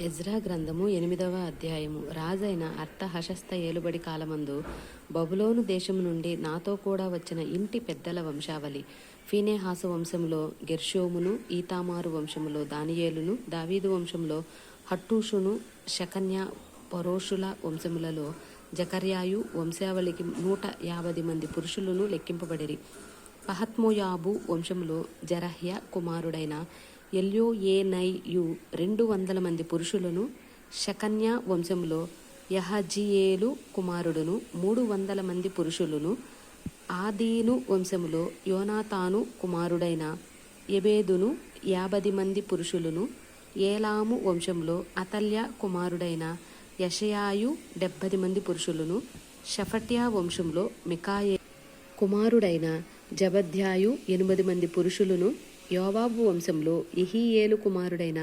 Ezra గ్రంథము ఎనిమిదవ అధ్యాయము. రాజైన అర్థహశస్త ఏలుబడి కాలమందు బబులోను దేశము నుండి నాతో కూడా వచ్చిన ఇంటి పెద్దల వంశావళి ఫీనేహాసు వంశములో గెర్షోమును ఈతామారు వంశములో దానియేలును దావీదు వంశంలో హట్టూషును శకన్య పరోషుల వంశములలో జకర్యాయు వంశావళికి నూట యాభై మంది పురుషులను లెక్కింపబడిరి. పహత్మోయాబు వంశంలో జరహ్య కుమారుడైన ఎల్యో రెండు వందల మంది పురుషులను శకన్య వంశంలో యహజియేలు కుమారుడును మూడు వందల మంది పురుషులను ఆదీను వంశములో యోనాతాను కుమారుడైన ఎబేదును యాభై మంది పురుషులను ఏలాము వంశంలో అతల్య కుమారుడైన యషయాయు డెబ్బై మంది పురుషులను షఫట్యా వంశంలో మికాయే కుమారుడైన జబధ్యాయు ఎనిమిది మంది పురుషులను యోవాబు వంశంలో ఇహియేలు కుమారుడైన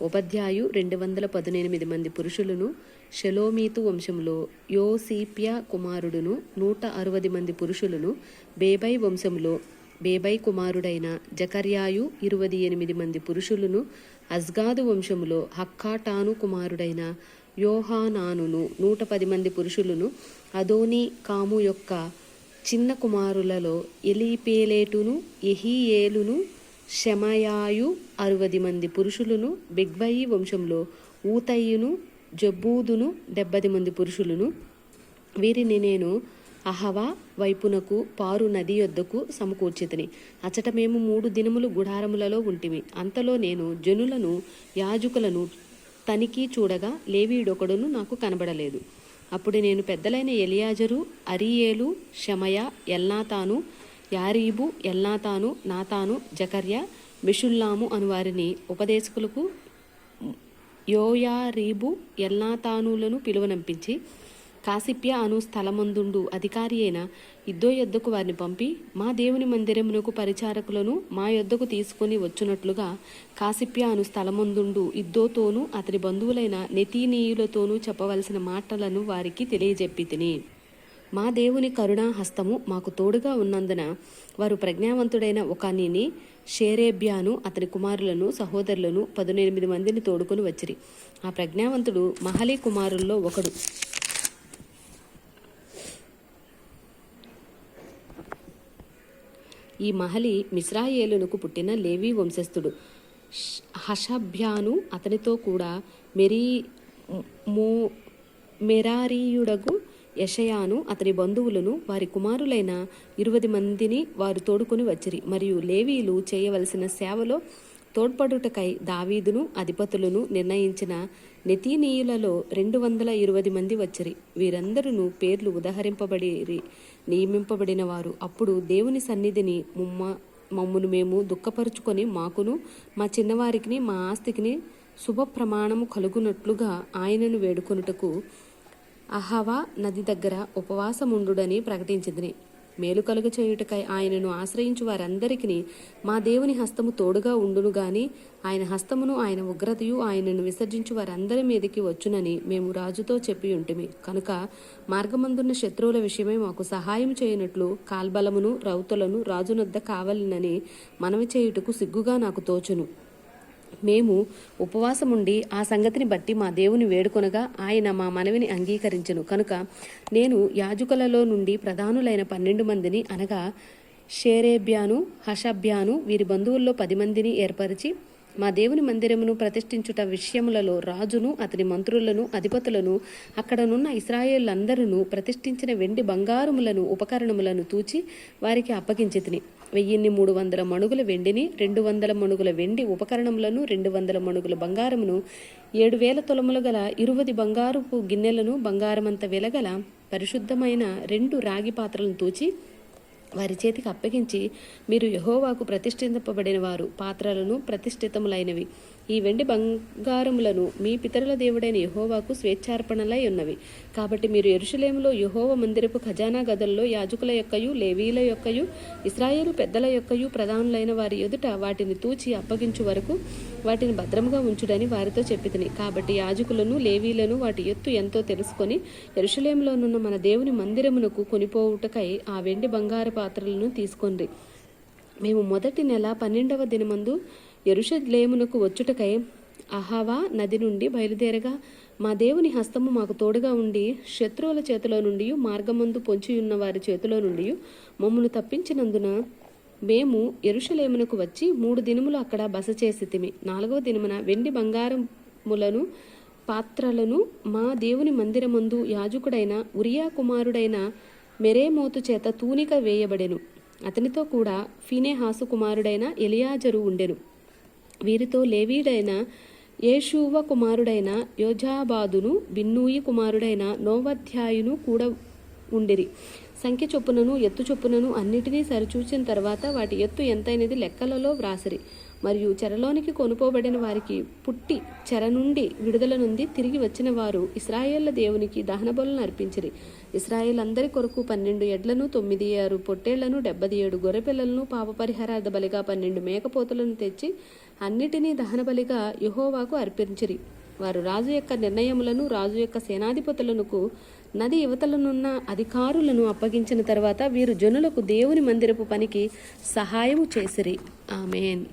ఉపాధ్యాయు రెండు వందల పదునెనిమిది మంది పురుషులను షెలోమీతు వంశంలో యోసీప్య కుమారుడును నూట అరవది మంది పురుషులను బేబై వంశంలో బేబై కుమారుడైన జకర్యాయు ఇరవై ఎనిమిది మంది పురుషులను అజ్గాదు వంశములో హక్కాటాను కుమారుడైన యోహానానును నూట పది మంది పురుషులను అదోని కాము యొక్క చిన్న కుమారులలో ఎలీపేలేటును ఎహియేలును షమయాయు అరవది మంది పురుషులను బిగ్బయి వంశంలో ఊతయ్యును జబ్బూదును డెబ్బది మంది పురుషులను. వీరిని నేను అహవా వైపునకు పారు నది యొద్దకు సమకూర్చితిని. అచట మేము మూడు దినములు గుడారములలో ఉంటిమి. అంతలో నేను జనులను యాజకులను తనిఖీ చూడగా లేవీడొకడును నాకు కనబడలేదు. అప్పుడు నేను పెద్దలైన ఎలియాజరు అరియేలు షమయ ఎల్నాతాను యారీబు ఎల్నాతాను నాతాను జకర్య మిషుల్లాము అను వారిని ఉపదేశకులకు యోయారీబు ఎల్నాతానులను పిలువనంపించి కాసిప్య అను స్థలమందుండు అధికారి అయిన ఇద్దో యొద్దకు వారిని పంపి మా దేవుని మందిరమునకు పరిచారకులను మా యొద్దకు తీసుకొని వచ్చునట్లుగా కాసిప్య అను స్థలమందుండు ఇద్దోతోనూ అతని బంధువులైన నెతీనీయులతోనూ చెప్పవలసిన మాటలను వారికి తెలియజెప్పి తిని. మా దేవుని కరుణా హస్తము మాకు తోడుగా ఉన్నందున వారు ప్రజ్ఞావంతుడైన ఒకనిని షేరేబ్యాను అతని కుమారులను సహోదరులను పదునెనిమిది మందిని తోడుకొని వచ్చిరి. ఆ ప్రజ్ఞావంతుడు మహలి కుమారుల్లో ఒకడు. ఈ మహలి మిశ్రాయేలునకు పుట్టిన లేవీ వంశస్థుడు. హషభ్యాను అతనితో కూడా మెరీ మో మెరారీయుడగు యషయాను అతని బంధువులను వారి కుమారులైన ఇరువది మందిని వారు తోడుకొని వచ్చిరి. మరియు లేవీలు చేయవలసిన సేవలో తోడ్పడుటకై దావీదును అధిపతులను నిర్ణయించిన నెతీనీయులలో రెండు వందల ఇరవై మంది వచ్చిరి. వీరందరూ పేర్లు ఉదహరింపబడి నియమింపబడిన వారు. అప్పుడు దేవుని సన్నిధిని ముమ్మ మమ్మును మేము దుఃఖపరుచుకొని మాకును మా చిన్నవారికి మా ఆస్తికిని శుభ ప్రమాణము కలుగునట్లుగా ఆయనను వేడుకొనుటకు అహవా నది దగ్గర ఉపవాసముండుడని ప్రకటించింది మేలు కలుగ చేయుటకై ఆయనను ఆశ్రయించు వారందరికీ మా దేవుని హస్తము తోడుగా ఉండును గాని ఆయన హస్తమును ఆయన ఉగ్రతయు ఆయనను విసర్జించు వారందరి మీదకి వచ్చునని మేము రాజుతో చెప్పి ఉంటిమి కనుక మార్గమందున్న శత్రువుల విషయమై మాకు సహాయం చేయనట్లు కాల్బలమును రౌతులను రాజునొద్ద కావాలనని మనవి చేయుటకు సిగ్గుగా నాకు తోచును. మేము ఉపవాసముండి ఆ సంగతిని బట్టి మా దేవుని వేడుకొనగా ఆయన మా మనవిని అంగీకరించెను. కనుక నేను యాజకులలో నుండి ప్రధానులైన పన్నెండు మందిని అనగా షేరేబ్యాను హషబ్యాను వీరి బంధువుల్లో పది మందిని ఏర్పరిచి మా దేవుని మందిరమును ప్రతిష్ఠించుట విషయములలో రాజును అతని మంత్రులను అధిపతులను అక్కడనున్న ఇస్రాయేళ్ళందరూ ప్రతిష్ఠించిన వెండి బంగారములను ఉపకరణములను తూచి వారికి అప్పగించి తిని వెయ్యిన్ని మూడు వందల మణుగుల వెండిని రెండు వందల మణుగుల వెండి ఉపకరణములను రెండు వందల మణుగుల బంగారమును ఏడు వేల తొలములు గల ఇరువది బంగారపు గిన్నెలను బంగారమంత వెలగల పరిశుద్ధమైన రెండు రాగి పాత్రలను తూచి వారి చేతికి అప్పగించి మీరు యహోవాకు ప్రతిష్ఠింపబడిన వారు పాత్రలను ప్రతిష్ఠితములైనవి. ఈ వెండి బంగారములను మీ పితరుల దేవుడైన యహోవాకు స్వేచ్ఛార్పణలై ఉన్నవి. కాబట్టి మీరు ఎరుషులేములో యహోవ మందిరపు ఖజానా గదుల్లో యాజకుల యొక్కయు లేవీల యొక్కయు ఇస్రాయేలు పెద్దల యొక్కయు ప్రధానులైన వారి ఎదుట వాటిని తూచి అప్పగించు వరకు వాటిని భద్రముగా ఉంచుడని వారితో చెప్పితిని. కాబట్టి యాజకులను లేవీలను వాటి ఎత్తు ఎంతో తెలుసుకొని ఎరుషులేములోనున్న మన దేవుని మందిరమునకు కొనిపోవుటకై ఆ వెండి బంగారపు పాత్రలను తీసుకొండ్రి మేము మొదటి నెల పన్నెండవ దినమందు ఎరుషలేమునకు వచ్చుటకై అహవా నది నుండి బయలుదేరగా మా దేవుని హస్తము మాకు తోడుగా ఉండి శత్రువుల చేతిలో నుండి మార్గమందు పొంచియున్న వారి చేతిలో నుండి మమ్మను తప్పించినందున మేము ఎరుషలేమునకు వచ్చి మూడు దినములు అక్కడ బస చేసితిమి. నాలుగవ దినమున వెండి బంగారములను పాత్రలను మా దేవుని మందిరమందు యాజకుడైన ఉరియా కుమారుడైన మెరేమోతు చేత తూనిక వేయబడెను. అతనితో కూడా ఫినేహాసు కుమారుడైన ఎలియాజరు ఉండెను. వీరితో లేవీడైన యేషూవ కుమారుడైన యోజాబాదును బిన్నూయి కుమారుడైన నోవధ్యాయును కూడా ఉండిరి. సంఖ్య చొప్పునను ఎత్తు చొప్పునను అన్నిటినీ సరిచూచిన తర్వాత వాటి ఎత్తు ఎంతైనది లెక్కలలో వ్రాసిరి. మరియు చెరలోనికి కొనుపోబడిన వారికి పుట్టి చెర నుండి విడుదల నుండి తిరిగి వచ్చిన వారు ఇస్రాయేళ్ళ దేవునికి దహన అర్పించిరి. ఇస్రాయేల్ అందరి కొరకు పన్నెండు ఎడ్లను తొమ్మిది ఆరు పొట్టేళ్ళను డెబ్బది ఏడు గొర్రెపిల్లలను పాప పరిహారార్థ బలిగా పన్నెండు మేకపోతులను తెచ్చి అన్నిటినీ దహన బలిగా యుహోవాకు అర్పించిరి. వారు రాజు యొక్క నిర్ణయములను రాజు యొక్క సేనాధిపతులకు నది యువతలనున్న అధికారులను అప్పగించిన తర్వాత వీరు జనులకు దేవుని మందిరపు పనికి సహాయము చేసిరి. ఆమెన్.